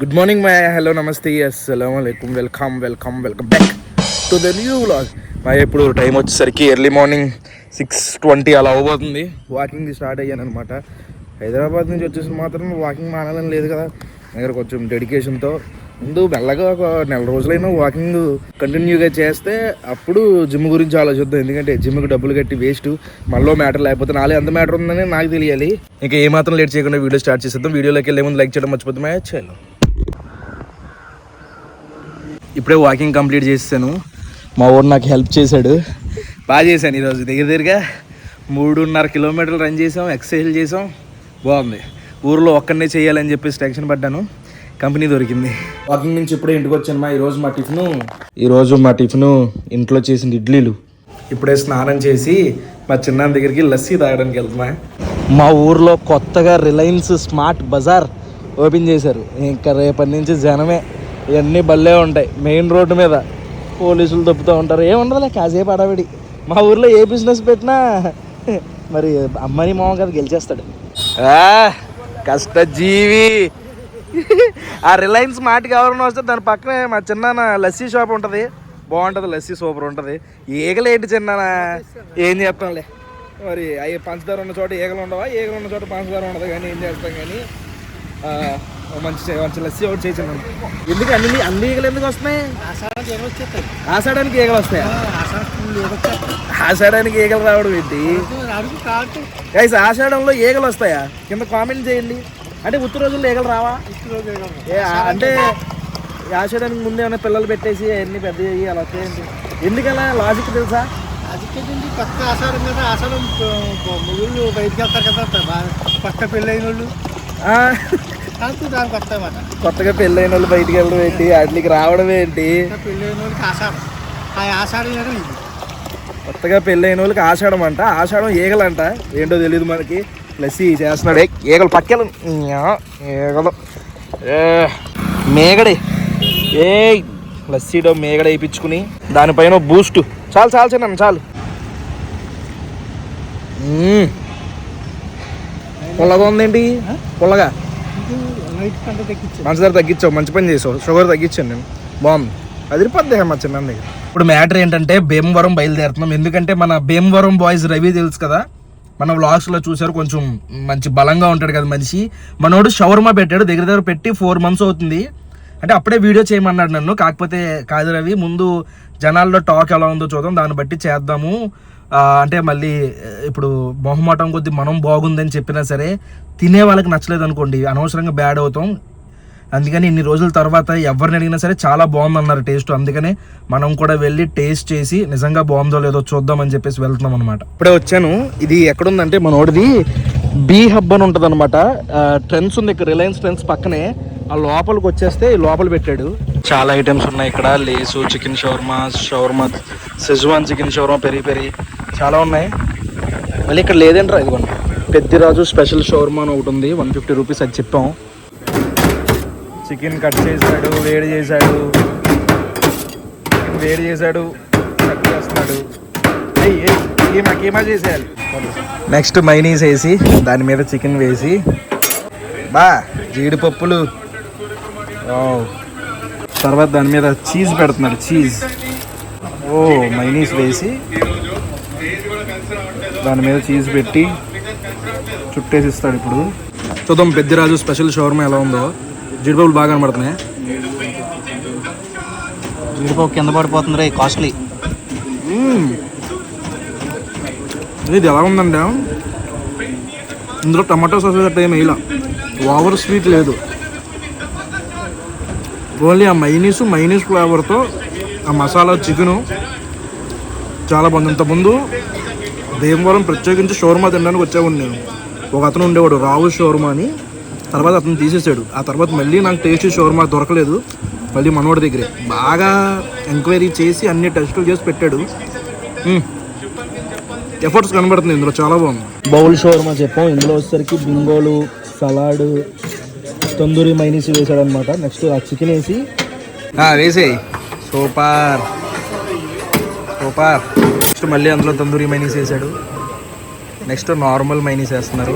Good morning my hello నమస్తే అస్సలం welcome welcome welcome welcome back to the new vlog మా ఇప్పుడు time వచ్చేసరికి ఎర్లీ మార్నింగ్ సిక్స్ ట్వంటీ అలా అవ్వబోతుంది. వాకింగ్ స్టార్ట్ అయ్యాను అనమాట హైదరాబాద్ నుంచి వచ్చేసి మాత్రం వాకింగ్ మానాలని లేదు కదా. దగ్గర కొంచెం డెడికేషన్తో ముందు మెల్లగా ఒక నెల రోజులైనా వాకింగ్ కంటిన్యూగా చేస్తే అప్పుడు జిమ్ గురించి ఆలోచిద్దాం. ఎందుకంటే జిమ్కి డబ్బులు కట్టి వేస్ట్ మళ్ళీ మ్యాటర్ లేకపోతే నాలుగు ఎంత మ్యాటర్ ఉందని నాకు తెలియాలి. ఇంకా ఏమాత్రం లేట్ చేయకుండా వీడియో స్టార్ట్ చేసేద్దాం. వీడియోలోకి వెళ్ళే ముందు లైక్ చేయడం మర్చిపోతామే చేయాలి ఇప్పుడే వాకింగ్ కంప్లీట్ చేసాను మా ఊరు నాకు హెల్ప్ చేశాడు. బాగా చేశాను ఈరోజు. దగ్గర దగ్గరగా మూడున్నర కిలోమీటర్లు రన్ చేసాం ఎక్సర్సైజ్ చేసాం. బాగుంది. ఊర్లో ఒక్కడనే చేయాలని చెప్పేసి టెన్షన్ పడ్డాను. కంపెనీ దొరికింది. వాకింగ్ నుంచి ఇప్పుడే ఇంటికి వచ్చాను మా ఈరోజు మా టిఫిను. ఈరోజు మా టిఫిను ఇంట్లో చేసిన ఇడ్లీలు. ఇప్పుడే స్నానం చేసి మా చిన్న దగ్గరికి లస్సీ తాగడానికి వెళ్తున్నా. మా ఊర్లో కొత్తగా రిలయన్స్ స్మార్ట్ బజార్ ఓపెన్ చేశారు. ఇంకా రేపటి నుంచి జనమే ఇవన్నీ భలే ఉంటాయి. మెయిన్ రోడ్డు మీద పోలీసులు తప్పుతూ ఉంటారు. ఏముండదులే కాసేపు అడవిడి. మా ఊర్లో ఏ బిజినెస్ పెట్టినా మరి అమ్మని మామ కదా గెలిచేస్తాడు. కష్టజీవి. ఆ రిలయన్స్ మాటకి ఎవరైనా వస్తే దాని పక్కనే మా చిన్న లస్సీ షాప్ ఉంటుంది. బాగుంటుంది లస్సీ సూపర్ ఉంటుంది. ఈగలేంటి చిన్న ఏం చెప్తాంలే మరి అవి పంచదార ఉన్న చోట ఈగలు ఉండవా? ఈగలు ఉన్న చోట పంచదార ఉండదు కానీ ఏం చేస్తాం కానీ. మంచి మంచి లస్సీ ఒకటి చేసాను ఎందుకు అన్ని అన్ని ఈగలు ఎందుకు వస్తున్నాయి? ఆసాడానికి ఈగలు వస్తాయి? ఆషాఢానికి ఈగలు రావడం ఏంటి? గైస్ ఆషాఢంలో ఈగలు వస్తాయా? కింద కామెంట్ చేయండి. అంటే ఉత్తర రోజుల్లో ఈగలు రావా? అంటే ఆషాఢానికి ముందే ఏమైనా పిల్లలు పెట్టేసి అన్ని పెద్ద అలా వస్తాయండి ఎందుకలా? లాజిక్ తెలుసా? అదికేంటి కొత్త ఆషాఢం కదా. ఆషాఢం ముగ్గురు బయటికి వెళ్తారు కదా. కొత్త పెళ్ళైన వాళ్ళు కొత్తగా పెళ్ళైన వాళ్ళు బయటికి వెళ్ళడం ఏంటి? వాటికి రావడం ఏంటి? కొత్తగా పెళ్ళైన వాళ్ళకి ఆషాఢం అంట. ఆషాఢం ఈగలంట ఏంటో తెలియదు మనకి. లస్సీ చేస్తున్నాడు. ఏ, ఈగలు పక్కెలు. ఈగలు ఏ, మేగడే. ఏ లస్సీలో మేగడ వేయించుకుని దానిపైన బూస్ట్. చాలు చాలు చిన్న చాలు. పుల్లగా ఉందేంటి? పుల్లగా పంచదార తగ్గించావు మంచి పని చేసావు. షుగర్ తగ్గించాను నేను. బాగుంది. అదిరిపోద్ది మా చిన్న దగ్గర ఇప్పుడు మ్యాటర్ ఏంటంటే భీమవరం బయలుదేరుతున్నాం. ఎందుకంటే మన భీమవరం బాయ్స్ రవి తెలుసు కదా? మన వ్లాగ్స్లో చూసారు కొంచెం మంచి బలంగా ఉంటాడు కదా మనిషి. మనోడు షవర్మా పెట్టాడు దగ్గర దగ్గర పెట్టి ఫోర్ మంత్స్ అవుతుంది. అంటే అప్పుడే వీడియో చేయమన్నాడు నన్ను. కాకపోతే కాదు రవి ముందు జనాల్లో టాక్ ఎలా ఉందో చూద్దాం దాన్ని బట్టి చేద్దాము. అంటే మళ్ళీ ఇప్పుడు మొహమాటం కొద్ది మనం బాగుందని చెప్పినా సరే తినే వాళ్ళకి నచ్చలేదు అనుకోండి అనవసరంగా బ్యాడ్ అవుతాం. అందుకని ఇన్ని రోజుల తర్వాత ఎవరిని అడిగినా సరే చాలా బాగుందన్నారు టేస్ట్. అందుకనే మనం కూడా వెళ్ళి టేస్ట్ చేసి నిజంగా బాగుందో లేదో చూద్దామని చెప్పేసి వెళ్తున్నాం అనమాట ఇప్పుడే వచ్చాను. ఇది ఎక్కడుందంటే మనోడిది బీ హబ్ అని ఉంటుంది అనమాట ట్రెండ్స్ ఉంది ఇక్కడ రిలయన్స్ ట్రెండ్స్ పక్కనే. ఆ లోపలికి వచ్చేస్తే లోపల పెట్టాడు. చాలా ఐటమ్స్ ఉన్నాయి ఇక్కడ. Lace chicken shawarma shawarma schezwan chicken shawarma peri peri చాలా ఉన్నాయి. మళ్ళీ ఇక్కడ లేదంటారా ఇదిగోండి. పెద్దిరాజు స్పెషల్ షోర్మా అని ఒకటి ఉంది వన్ ఫిఫ్టీ రూపీస్ అది చెప్పాం. చికెన్ కట్ చేశాడు వేడి చేశాడు. వేడి చేశాడు కట్ చేస్తున్నాడు. ఏయ్, చేసేయాలి? నెక్స్ట్ మైనీస్ వేసి దాని మీద చికెన్ వేసి. బా జీడిపప్పులు. తర్వాత దాని మీద చీజ్ పెడుతున్నాడు చీజ్ ఓ మైనీస్ వేసి. దాని మీద చీజ్ పెట్టి చుట్టేసి ఇస్తాడు ఇప్పుడు. చూద్దాం పెద్దరాజు స్పెషల్ షవర్మా ఎలా ఉందో. జీడిపప్పులు బాగా కనబడుతున్నాయి. జీడిపప్పు కింద పడిపోతుంది రే కాస్ట్లీ. ఇది ఎలా ఉందంటే ఇందులో టమాటో సాస్ గట్రా ఏమి వేయలా. ఓవర్ స్వీట్ లేదు. ఓన్లీ ఆ మైనీస్ మైనీస్ ఫ్లేవర్తో ఆ మసాలా చికెను చాలా బాగుంది. ఇంతకుముందు భీమవరం ప్రత్యేకించి షోర్మా తినడానికి వచ్చేవాడు నేను. ఒక అతను ఉండేవాడు రావు షోర్మా అని. తర్వాత అతను తీసేసాడు. ఆ తర్వాత మళ్ళీ నాకు టేస్ట్ షోర్మా దొరకలేదు. మళ్ళీ మనోడి దగ్గరే. బాగా ఎంక్వైరీ చేసి అన్ని టెస్టులు చేసి పెట్టాడు. ఎఫర్ట్స్ కనబడుతుంది ఇందులో. చాలా బాగుంది. బౌల్ షోర్మా చెప్పాం. ఇందులో వచ్చేసరికి బింగోలు సలాడ్ తందూరి మైనీస్ వేసాడు అనమాట నెక్స్ట్ ఆ చికెన్ వేసి వేసేయి. సూపర్. సూపర్. నెక్స్ట్ మళ్ళీ అందులో తందూరి మైనీస్ వేసాడు నెక్స్ట్ నార్మల్ మైనీస్ వేస్తున్నారు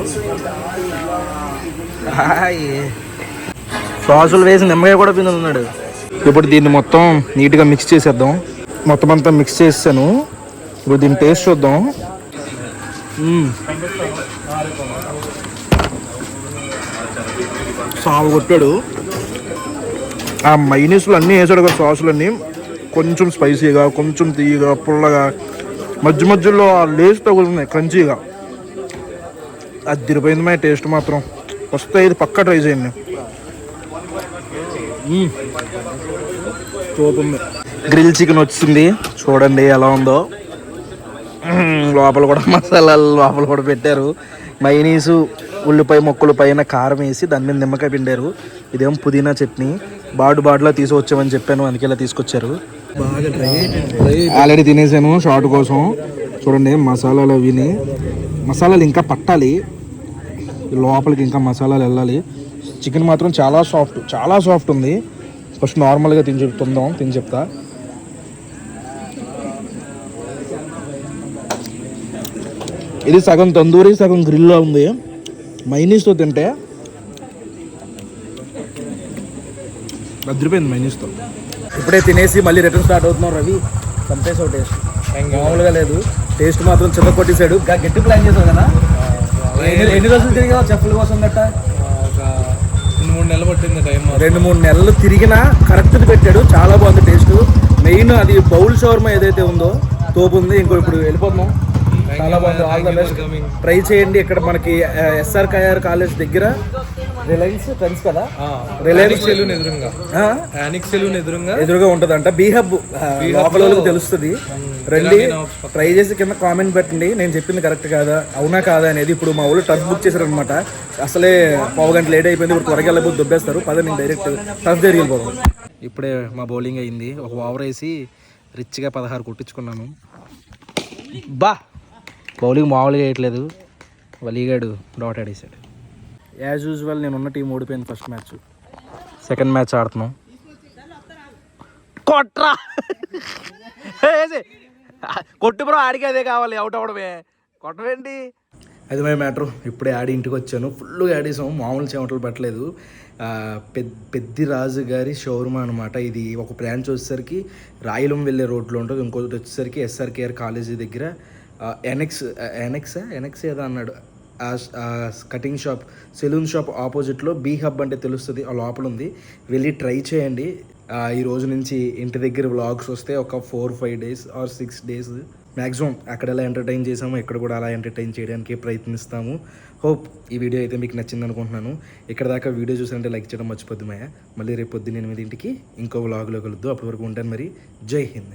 హాయ్. సాసులు వేసి నిమ్మకాయ కూడా పిండి ఉన్నాడు ఇప్పుడు దీన్ని మొత్తం నీట్గా మిక్స్ చేసేద్దాం. మొత్తం అంతా మిక్స్ చేసాను ఇప్పుడు దీన్ని టేస్ట్ చూద్దాం. సాగు కొట్టాడు. ఆ మైనీస్లు అన్నీ వేసాడు కదా సాసులన్నీ. కొంచెం స్పైసీగా కొంచెం తీయగా పుల్లగా. మధ్య మధ్యలో ఆ లేస్ తగులుతున్నాయి క్రంచీగా. అది తిరిపోయింది మా టేస్ట్ మాత్రం. వస్తే ఇది పక్కా ట్రై చేయండి. చూపుంది గ్రిల్ చికెన్ వచ్చింది. చూడండి ఎలా ఉందో. లోపల కూడా మసాలాలు లోపల కూడా పెట్టారు. మైనీసు ఉల్లిపాయ మొక్కలు పైన కారం వేసి దాని మీద నిమ్మకాయ పిండారు. ఇదేం పుదీనా చట్నీ. బాడు బాడులా తీసుకొచ్చామని చెప్పాను అందుకే ఇలా తీసుకొచ్చారు. ఆల్రెడీ తినేసాను షార్ట్ కోసం. చూడండి మసాలాలు అవిని మసాలాలు ఇంకా పట్టాలి. లోపలికి ఇంకా మసాలాలు వెళ్ళాలి. చికెన్ మాత్రం చాలా సాఫ్ట్ చాలా సాఫ్ట్ ఉంది. ఫస్ట్ నార్మల్గా తిని చెప్తుందాం తిని చెప్తా. ఇది సగం తందూరి సగం గ్రిల్లో ఉంది. మైనీస్తో తింటే అదిరిపోయింది మైనీస్తో ఇప్పుడే తినేసి మళ్ళీ రిటర్న్ స్టార్ట్ అవుతున్నాం రవి. చంపేసావు టేస్ట్ మామూలుగా లేదు. టేస్ట్ మాత్రం చిన్న కొట్టేశాడు. గట్టి ప్లాన్ చేసావు కదా? ఎన్ని- రోజులు తిరిగావు చెప్పుల కోసం గట్ట? రెండు మూడు నెలలు పట్టింది టైం రెండు మూడు నెలలు తిరిగినా కరెక్ట్ది పెట్టాడు. చాలా బాగుంది టేస్ట్ మెయిన్ అది బౌల్ షవర్మా ఏదైతే ఉందో తోపు ఉంది. ఇంకో ఇప్పుడు వెళ్ళిపోతున్నాం. చాలా బాగుంది. ఆల్ ద బెస్ట్ ట్రై చేయండి. ఇక్కడ మనకి S R K R college దగ్గర రిలయన్స్ ఫ్రెండ్స్ కదా? రిలయన్స్ సెలూన్ ఎదురుగా? యానిక్ సెలూన్ ఎదురుగా. ఎదురుగా ఉంటదంట. బీహబ్ లోపల వాళ్ళకి తెలుస్తుంది. రండి ట్రై చేసి కింద కామెంట్ పెట్టండి. నేను చెప్పింది కరెక్ట్ కాదా? అవునా కాదా అనేది ఇప్పుడు మా ఊళ్ళో టర్ఫ్ బుక్ చేశారు అనమాట అసలే పావు గంట లేట్ అయిపోయింది. ఇప్పుడు త్వరగా వెళ్ళబోతు దుబ్బేస్తారు. పద నేను డైరెక్ట్ టర్ఫ్ దగ్గరికి వెళ్ళిపోదాం. ఇప్పుడే మా బౌలింగ్ అయింది. ఒక ఓవర్ వేసి రిచ్గా పదహారు కొట్టించుకున్నాను. బా! బౌలింగ్ మామూలుగా వేయట్లేదు. వలీగాడు డాట్ ఆడేసాడు. యాజ్ యూజువల్ నేను ఉన్న టీం ఓడిపోయింది ఫస్ట్ మ్యాచ్ సెకండ్ మ్యాచ్ ఆడుతున్నాం. కొట్రా! ఏసి. కొట్టు బ్రో ఆడికి అదే కావాలి అవుట్ అవడమే కొట్టవేంటి? అది మై మ్యాటర్ ఇప్పుడే ఆడి ఇంటికి వచ్చాను. ఫుల్గా ఆడేసాం. మామూలు చెమటలు పట్టలేదు. పెద్ద పెద్ది రాజు గారి షోరూమ్ అనమాట ఇది ఒక బ్రాంచ్ వచ్చేసరికి రాయలం వెళ్ళే రోడ్లో ఉంటుంది. ఇంకొకటి వచ్చేసరికి ఎస్ఆర్కేఆర్ కాలేజీ దగ్గర. ఎనెక్స్ ఎనెక్స్ ఎనెక్స్ ఏదో అన్నాడు. కటింగ్ షాప్ సెలూన్ షాప్ ఆపోజిట్లో బీ హబ్ అంటే తెలుస్తుంది ఆ లోపల ఉంది వెళ్ళి ట్రై చేయండి. ఈ రోజు నుంచి ఇంటి దగ్గర వ్లాగ్స్ వస్తే ఒక four five days or six days maximum అక్కడ ఎలా ఎంటర్టైన్ చేసామో ఇక్కడ కూడా అలా ఎంటర్టైన్ చేయడానికి ప్రయత్నిస్తాము. హోప్ ఈ వీడియో అయితే మీకు నచ్చింది అనుకుంటున్నాను. ఇక్కడ దాకా వీడియో చూసారంటే లైక్ చేయడం మర్చిపోద్దు మాయ. మళ్ళీ రేపు పొద్దున్న ఎనిమిదింటికి ఇంకో వ్లాగ్లో కలుద్దు. అప్పటి వరకు ఉంటాను మరి. జై హింద్.